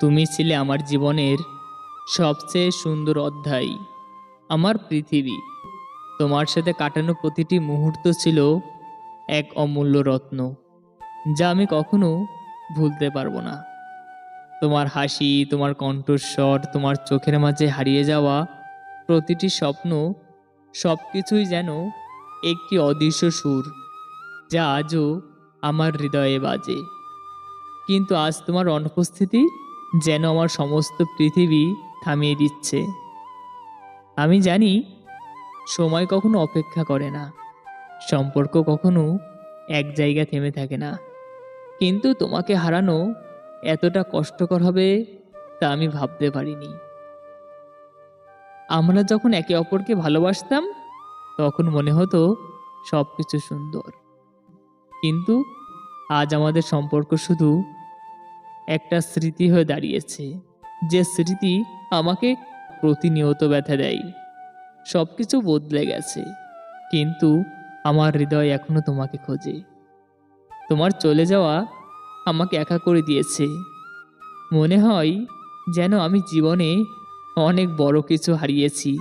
তুমি ছিলে আমার জীবনের সবচেয়ে সুন্দর অধ্যায়, আমার পৃথিবী। তোমার সাথে কাটানো প্রতিটি মুহূর্ত ছিল এক অমূল্য রত্ন, যা আমি কখনো ভুলতে পারব না। তোমার হাসি, তোমার কণ্ঠস্বর, তোমার চোখের মাঝে হারিয়ে যাওয়া প্রতিটি স্বপ্ন সব কিছুই যেন একটি অদৃশ্য সুর, যা আজও আমার হৃদয়ে বাজে। কিন্তু আজ তোমার অনুপস্থিতি যেন আমার সমস্ত পৃথিবী থামিয়ে দিচ্ছে। আমি জানি, সময় কখনো অপেক্ষা করে না। সম্পর্ক কখনো এক জায়গা থেমে থাকে না। কিন্তু তোমাকে হারানো এতটা কষ্টকর হবে তা আমি ভাবতে পারিনি। আমরা যখন একে অপরকে ভালোবাসতাম, তখন মনে হতো সব কিছু সুন্দর। কিন্তু আজ আমাদের সম্পর্ক শুধু একটা স্মৃতি হয়ে দাঁড়িয়েছে। যে স্মৃতি আমাকে প্রতিনিয়ত ব্যথা দেয়। সব কিছু বদলে গেছে। কিন্তু আমার হৃদয় এখনও তোমাকে খোঁজে। তোমার চলে যাওয়া আমাকে একা করে দিয়েছে। মনে হয় যেন আমি জীবনে অনেক বড় কিছু হারিয়েছি।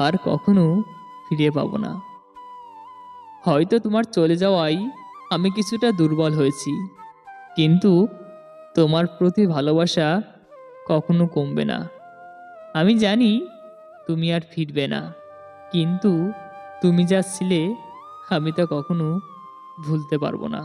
আর কখনো ফিরে পাবো না। হয়তো তোমার চলে যাওয়ায় আমি কিছুটা দুর্বল হয়েছি। কিন্তু তোমার প্রতি ভালোবাসা কখনো কমবে না। আমি জানি তুমি আর ফিরবে না, কিন্তু তুমি যা ছিলে আমি তা কখনো ভুলতে পারব না।